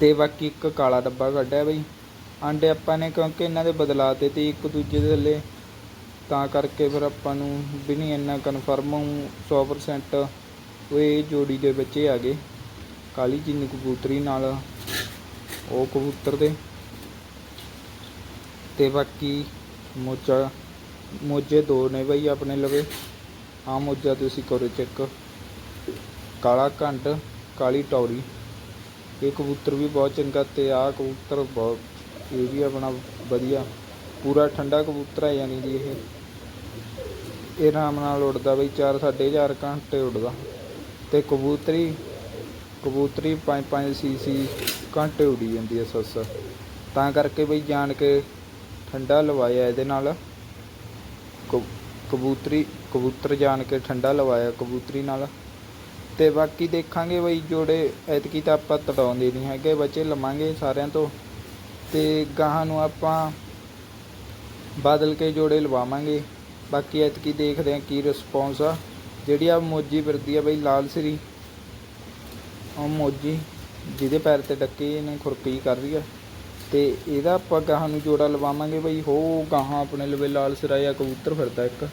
ਤੇ ਬਾਕੀ ਇੱਕ ਕਾਲਾ ਡੱਬਾ ਕੱਢਿਆ ਬਈ। ਆਂਡੇ ਆਪਾਂ ਨੇ ਕਿਉਂਕਿ ਇਹਨਾਂ ਦੇ ਬਦਲਾਤੇ ਤੇ ਇੱਕ ਦੂਜੇ ਦੇ ਥੱਲੇ, ਤਾਂ ਕਰਕੇ ਫਿਰ ਆਪਾਂ ਨੂੰ ਵੀ ਨਹੀਂ ਇੰਨਾ ਕਨਫਰਮ 100% ਉਹ ਇਹ ਜੋੜੀ ਦੇ ਬੱਚੇ ਆ ਗਏ। ਕਾਲੀ ਚੀਨੀ ਕਬੂਤਰੀ ਨਾਲ ਉਹ ਕਬੂਤਰ ਦੇ। ਤੇ ਬਾਕੀ ਮੋਜਾ, ਮੋਜੇ ਦੋ ਨੇ ਬਈ ਆਪਣੇ ਲਵੇ। ਆ ਮੋਜਾ ਤੁਸੀਂ ਕਰੋ ਚੈੱਕ ਕਾਲਾ ਘੰਟ, ਕਾਲੀ ਟੌਰੀ। ਇਹ ਕਬੂਤਰ ਵੀ ਬਹੁਤ ਚੰਗਾ ਤੇ ਆ ਕਬੂਤਰ ਬਹੁਤ ਇਹ ਵੀ ਆਪਣਾ ਵਧੀਆ। ਪੂਰਾ ਠੰਡਾ ਕਬੂਤਰ ਹੈ ਯਾਨੀ ਜੀ ਇਹ। ਇਹ ਆਰਾਮ ਨਾਲ ਉੱਡਦਾ ਬਈ 4 4.5 ਘੰਟੇ ਉੱਡਦਾ। ਤੇ ਕਬੂਤਰੀ ਕਬੂਤਰੀ 5-5 ਸੀਸੀ ਘੰਟੇ ਉੱਡੀ ਜਾਂਦੀ ਹੈ ਸੱਸ। ਤਾਂ ਕਰਕੇ ਬਈ ਜਾਣ ਕੇ ਠੰਡਾ ਲਵਾਇਆ ਇਹਦੇ ਨਾਲ। ਕਬ- ਕਬੂਤਰੀ, ਕਬੂਤਰ ਜਾਣ ਕੇ ਠੰਡਾ ਲਵਾਇਆ ਕਬੂਤਰੀ ਨਾਲ। ਤੇ ਬਾਕੀ ਦੇਖਾਂਗੇ ਬਈ ਜੋੜੇ ਐਤਕੀ ਤਾਂ ਆਪਾਂ ਤੜਾਉਂਦੇ ਨਹੀਂ ਹੈਗੇ, ਬੱਚੇ ਲਵਾਂਗੇ ਸਾਰਿਆਂ ਤੋਂ। ਤੇ ਗਾਹਾਂ ਨੂੰ ਆਪਾਂ ਬਦਲ ਕੇ ਜੋੜੇ ਲਵਾਵਾਂਗੇ। ਬਾਕੀ ਐਤਕੀ ਦੇਖਦੇ ਆ ਕੀ ਰਿਸਪੌਂਸ ਆ। ਜਿਹੜੀ ਆ ਮੋਜੀ ਫਿਰਦੀ ਆ ਬਈ ਲਾਲ ਸਰੀ ਉਹ ਮੋਜੀ ਜਿਹਦੇ ਪੈਰ ਤੇ ਡੱਕੇ ਇਹਨੇ ਖੁਰਕੀ ਕਰ ਰਹੀ ਆ। ਤੇ ਇਹਦਾ ਆਪਾਂ ਗਾਹਾਂ ਨੂੰ ਜੋੜਾ ਲਵਾਵਾਂਗੇ ਬਈ। ਹੋ, ਗਾਹਾਂ ਆਪਣੇ ਲਵੇ ਲਾਲ ਸਿਰਾਇਆ ਕਬੂਤਰ ਫਿਰਦਾ ਇੱਕ।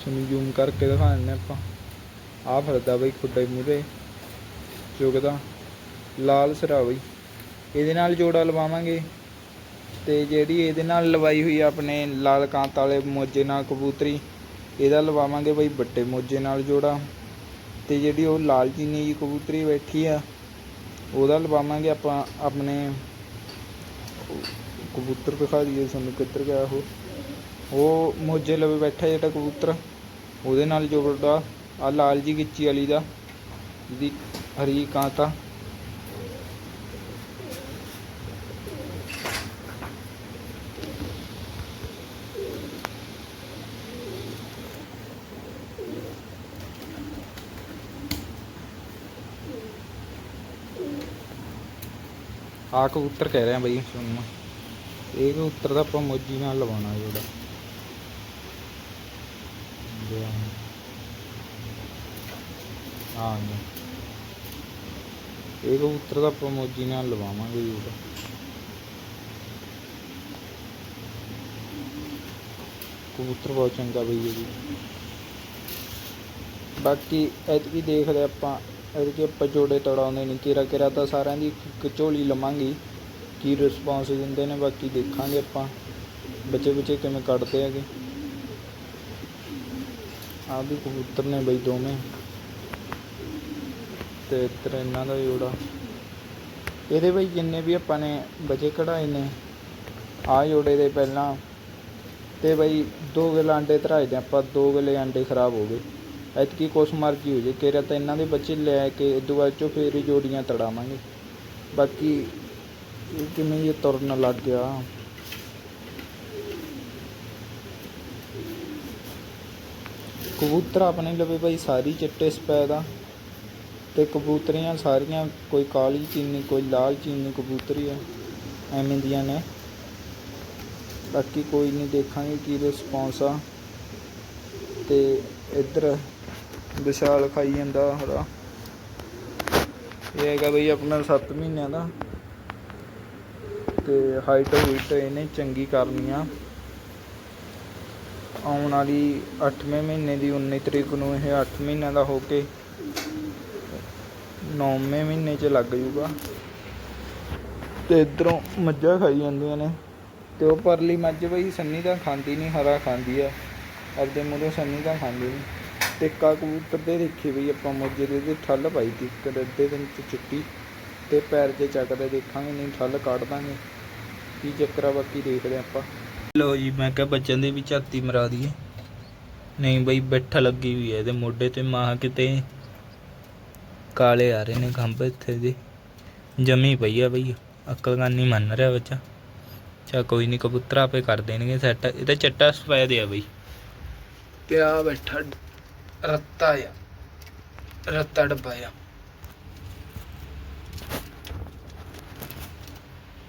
ਤੁਹਾਨੂੰ ਜ਼ੂਮ ਕਰਕੇ ਦਿਖਾ ਦਿੰਦੇ ਆਪਾਂ। ਆ ਫਿਰਦਾ ਬਈ ਖੁੱਡੇ ਮੂਰੇ ਚੁਗਦਾ, ਲਾਲ ਸਿਰਾ ਬਈ। ਇਹਦੇ ਨਾਲ ਜੋੜਾ ਲਵਾਵਾਂਗੇ ਤੇ ਜਿਹੜੀ ਇਹਦੇ ਨਾਲ ਲਵਾਈ ਹੋਈ ਆ ਆਪਣੇ ਲਾਲ ਕਾਂਤ ਵਾਲੇ ਮੋਜੇ ਨਾਲ ਕਬੂਤਰੀ, ਇਹਦਾ ਲਵਾਵਾਂਗੇ ਬਈ ਵੱਡੇ ਮੋਜੇ ਨਾਲ ਜੋੜਾ। ਤੇ ਜਿਹੜੀ ਉਹ ਲਾਲ ਚੀਨੀ ਜੀ ਕਬੂਤਰੀ ਬੈਠੀ ਆ, ਉਹਦਾ ਲਵਾਵਾਂਗੇ ਆਪਾਂ ਆਪਣੇ, ਕਬੂਤਰ ਦਿਖਾ ਦਈਏ ਸਾਨੂੰ ਕਿੱਧਰ ਗਿਆ ਉਹ। ਉਹ ਮੋਜੇ ਲਵੇ ਬੈਠਾ ਜਿਹੜਾ ਕਬੂਤਰ, ਉਹਦੇ ਨਾਲ ਜੋੜਾ ਆ ਲਾਲ ਜੀ ਗਿੱਚੀ ਵਾਲੀ ਦਾ ਜਿਹਦੀ ਹਰੀ ਕਾਂਤ। ਆ ਕਬੂਤਰ ਕਹਿ ਰਿਹਾ ਬਈ ਸੁਣਨਾ ਇਹ ਕਬੂਤਰ ਦਾ ਆਪਾਂ ਮੋਜੀ ਨਾਲ ਲਵਾਉਣਾ ਜਿਹੜਾ ਹਾਂਜੀ। ਇਹ ਕਬੂਤਰ ਦਾ ਆਪਾਂ ਮੋਜੀ ਨਾਲ ਲਵਾਵਾਂਗੇ ਜੀ ਉਹਦਾ ਕਬੂਤਰ ਬਹੁਤ ਚੰਗਾ ਬਈ ਇਹ ਵੀ। ਬਾਕੀ ਐਤਕੀ ਦੇਖਦੇ ਆਪਾਂ, ਐਤਕੀ ਆਪਾਂ ਜੋੜੇ ਤੜਾਉਂਦੇ ਨਹੀਂ ਕਿਰਾ ਕਿਰਾ ਤਾਂ ਸਾਰਿਆਂ ਦੀ ਇੱਕ ਝੋਲੀ ਲਵਾਂਗੀ। ਕੀ ਰਿਸਪੌਂਸ ਦਿੰਦੇ ਨੇ, ਬਾਕੀ ਦੇਖਾਂਗੇ ਆਪਾਂ, ਬੱਚੇ ਬੱਚੇ ਕਿਵੇਂ ਕੱਢਦੇ ਹੈਗੇ। ਆਹ ਵੀ ਕਬੂਤਰ ਨੇ ਬਈ ਦੋਵੇਂ। ਤੇ ਇੱਧਰ ਇਹਨਾਂ ਦਾ ਜੋੜਾ ਇਹਦੇ ਬਈ ਜਿੰਨੇ ਵੀ ਆਪਾਂ ਨੇ ਬਚੇ ਕਢਾਏ ਨੇ ਆ ਜੋੜੇ ਦੇ ਪਹਿਲਾਂ ਤੇ ਬਈ ਦੋ ਗਲੇ ਆਂਡੇ ਧਰਾਏ ਦੇ, ਆਪਾਂ ਦੋ ਗਲੇ ਆਂਡੇ ਖਰਾਬ ਹੋ ਗਏ। ਐਤਕੀ ਕੁਛ ਮਰਜ਼ੀ ਹੋ ਜੇ, ਕਿਹੜਾ ਤਾਂ ਇਹਨਾਂ ਦੇ ਬੱਚੇ ਲੈ ਕੇ ਉਦੋਂ ਬਾਅਦ ਚੋਂ ਫੇਰ ਜੋੜੀਆਂ ਤੜਾਵਾਂਗੇ। ਬਾਕੀ ਇਹ ਕਿਵੇਂ ਇਹ ਤੁਰਨ ਲੱਗ ਗਿਆ। ਕਬੂਤਰ ਆਪਣੇ ਲਵੇ ਭਾਈ ਸਾਰੀ ਚਿੱਟੇ ਸਪੈਦ ਆ ਤੇ ਕਬੂਤਰੀਆਂ ਸਾਰੀਆਂ ਕੋਈ ਕਾਲੀ ਚੀਨੀ, ਕੋਈ ਲਾਲ ਚੀਨੀ ਕਬੂਤਰੀ ਆ, ਐਵੇਂ ਦੀਆਂ ਨੇ। ਬਾਕੀ ਕੋਈ ਨਹੀਂ ਦੇਖਾਂਗੇ ਕੀ ਰਿਸਪੌਂਸ ਆ। ਤੇ ਇੱਧਰ ਵਿਸ਼ਾਲ ਖਾਈ ਜਾਂਦਾ ਹਰਾ। ਇਹ ਹੈਗਾ ਬਈ ਆਪਣਾ 7 ਮਹੀਨਿਆਂ ਦਾ। ਤੇ ਹਾਈਟ ਹੁਈਟ ਇਹਨੇ ਚੰਗੀ ਕਰਨੀ ਆ। ਆਉਣ ਵਾਲੀ 8ਵੇਂ ਮਹੀਨੇ ਦੀ 19 ਤਰੀਕ ਨੂੰ ਇਹ 8 ਮਹੀਨਿਆਂ ਦਾ ਹੋ ਕੇ 9ਵੇਂ ਮਹੀਨੇ 'ਚ ਲੱਗ ਜੂਗਾ। ਤੇ ਇਧਰੋਂ ਮੱਝਾਂ ਖਾਈ ਜਾਂਦੀਆਂ ਨੇ। ਤੇ ਉਹ ਪਰਲੀ ਮੱਝ ਬਈ, ਸੰਨੀ ਤਾਂ ਖਾਂਦੀ ਨਹੀਂ, ਹਰਾ ਖਾਂਦੀ ਆ। ਆਪਦੇ ਮੂਹਰੇ ਸੰਨੀ ਤਾਂ ਖਾਂਦੀ ਨਹੀਂ। ਤੇ ਕਾ ਕਬੂਤਰ ਦੇ ਦੇਖੇ ਬਈ, ਆਪਾਂ ਮੋਜੇ ਦੇ ਠੱਲ ਪਾਈ ਤੀ, ਇੱਕ ਅੱਧੇ ਦਿਨ ਚ ਚਿੱਟੀ। ਤੇ ਪੈਰ 'ਚ ਚੱਕਦੇ ਦੇਖਾਂਗੇ, ਨਹੀਂ ਠੱਲ ਕੱਢ ਦਾਂਗੇ। ਕੀ ਚੱਕਰ ਆ, ਬਾਕੀ ਦੇਖਦੇ ਆਪਾਂ। ਲੋ ਜੀ, ਮੈਂ ਕਿਹਾ ਬੱਚਿਆਂ ਦੇ ਵੀ ਝਾਤੀ ਮਰਾ ਦਈਏ। ਨਹੀਂ ਬਈ, ਬੈਠਾ ਲੱਗੀ ਹੋਈ ਹੈ ਇਹਦੇ ਮੋਢੇ ਤੇ ਮਾਂ ਕਿਤੇ। ਕਾਲੇ ਆ ਰਹੇ ਨੇ ਖੰਭ ਇੱਥੇ ਦੇ। ਜਮੀ ਪਈ ਆ ਬਈ ਅਕਲ ਅਕਲਗਾਨੀ ਮੰਨ ਰਿਹਾ ਬੱਚਾ। ਚਾ ਕੋਈ ਨਹੀਂ ਕਬੂਤਰ ਆਪੇ ਕਰ ਦੇਣਗੇ ਸੈੱਟ ਤਾਂ ਚੱਟਾ ਸਫੈਦ ਆ ਬਈ। ਤੇ ਆ ਬੈਠਾ ਰੱਤਾ ਆ। ਰੱਤਾ ਡੱਬਾ ਆ।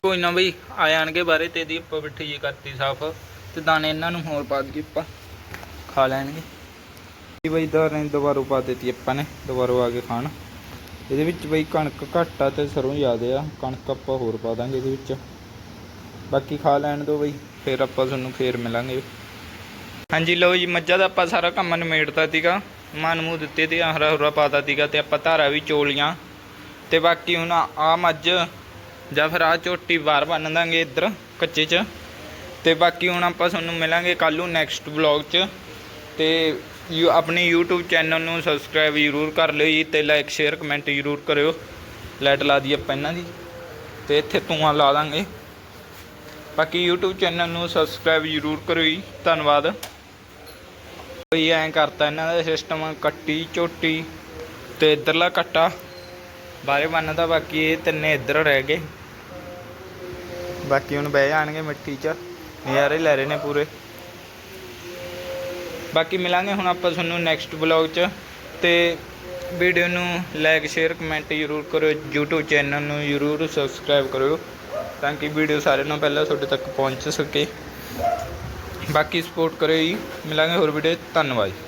ਕੋਈ ਨਾ ਬਈ, ਆ ਜਾਣਗੇ ਬਾਰੇ ਤੇ ਦੀ ਆਪਾਂ ਬਿੱਠੀ ਜੀ ਕਰਤੀ ਸਾਫ਼। ਤੇ ਦਾਣੇ ਇਹਨਾਂ ਨੂੰ ਹੋਰ ਪਾ ਦਈਏ ਆਪਾਂ। ਖਾ ਲੈਣਗੇ। ਜੀ ਬਈ, ਦਾਣੇ ਦੁਬਾਰਾ ਪਾ ਦਿੱਤੀ ਆਪਾਂ ਨੇ, ਦੁਬਾਰਾ ਆ ਕੇ ਖਾਣ। ਇਹਦੇ ਵਿੱਚ ਬਈ ਕਣਕ ਘੱਟ ਆ ਤੇ ਸਰੋਂ ਜ਼ਿਆਦੇ ਆ, ਕਣਕ ਆਪਾਂ ਹੋਰ ਪਾ ਦਾਂਗੇ ਇਹਦੇ ਵਿੱਚ। ਬਾਕੀ ਖਾ ਲੈਣ ਦੋ ਬਈ, ਫਿਰ ਆਪਾਂ ਤੁਹਾਨੂੰ ਫੇਰ ਮਿਲਾਂਗੇ। ਹਾਂਜੀ, ਲਓ ਜੀ, ਮੱਝਾਂ ਦਾ ਆਪਾਂ ਸਾਰਾ ਕੰਮ ਨਿਮੇੜਤਾ ਸੀਗਾ। ਮਨ ਮੂੰਹ ਦਿੱਤੇ ਤੇ ਹਰਾ ਹੁਰਾ ਪਾਤਾ ਸੀਗਾ ਤੇ ਆਪਾਂ ਧਾਰਾ ਵੀ ਚੋਲੀਆਂ ਤੇ ਬਾਕੀ ਹੁਣ ਆ ਮੱਝ ਜਾਂ ਫਿਰ ਆ ਝੋਟੀ ਬਾਹਰ ਬੰਨ ਦਾਂਗੇ ਇੱਧਰ ਕੱਚੇ 'ਚ। ਤੇ ਬਾਕੀ ਹੁਣ ਆਪਾਂ ਤੁਹਾਨੂੰ ਮਿਲਾਂਗੇ ਕੱਲ ਨੂੰ ਨੈਕਸਟ ਵਲੌਗ 'ਚ। ਤੇ ਯੂ ਆਪਣੀ YouTube ਚੈਨਲ ਨੂੰ ਸਬਸਕ੍ਰਾਈਬ ਜ਼ਰੂਰ ਕਰ ਲਿਓ ਜੀ ਤੇ ਲਾਈਕ ਸ਼ੇਅਰ ਕਮੈਂਟ ਜ਼ਰੂਰ ਕਰਿਓ। ਲਾਈਟ ਲਾ ਦਈਏ ਆਪਾਂ ਇਹਨਾਂ ਦੀ ਤੇ ਇੱਥੇ ਧੂਆਂ ਲਾ ਦਾਂਗੇ। ਬਾਕੀ YouTube ਚੈਨਲ ਨੂੰ ਸਬਸਕ੍ਰਾਈਬ ਜ਼ਰੂਰ ਕਰਿਓ ਜੀ। ਧੰਨਵਾਦ। ਕੋਈ ਐਂ ਕਰਤਾ ਇਹਨਾਂ ਦਾ ਸਿਸਟਮ ਕੱਟੀ, ਝੋਟੀ ਤੇ ਇਧਰਲਾ ਕੱਟਾ। ਬਾਰੇ ਬੰਨਦਾ ਬਾਕੀ ਇਹ ਤਿੰਨੇ ਇੱਧਰ ਰਹਿ ਗਏ। ਬਾਕੀ ਹੁਣ ਬਹਿ ਜਾਣਗੇ ਮਿੱਟੀ 'ਚ। ਨਜ਼ਾਰੇ ਲੈ ਰਹੇ ਨੇ ਪੂਰੇ। ਬਾਕੀ ਮਿਲਾਂਗੇ ਹੁਣ ਆਪਾਂ ਤੁਹਾਨੂੰ ਨੈਕਸਟ ਵਲੌਗ 'ਚ ਤੇ ਵੀਡੀਓ ਨੂੰ ਲਾਈਕ ਸ਼ੇਅਰ ਕਮੈਂਟ ਜ਼ਰੂਰ ਕਰਿਓ, YouTube ਚੈਨਲ ਨੂੰ ਜ਼ਰੂਰ ਸਬਸਕ੍ਰਾਈਬ ਕਰਿਓ ਤਾਂ ਕਿ ਵੀਡੀਓ ਸਾਰਿਆਂ ਨਾਲੋਂ ਪਹਿਲਾਂ ਤੁਹਾਡੇ ਤੱਕ ਪਹੁੰਚ ਸਕੇ। ਬਾਕੀ ਸਪੋਰਟ ਕਰਿਓ ਜੀ। ਮਿਲਾਂਗੇ ਹੋਰ ਵੀਡੀਓ ਧੰਨਵਾਦ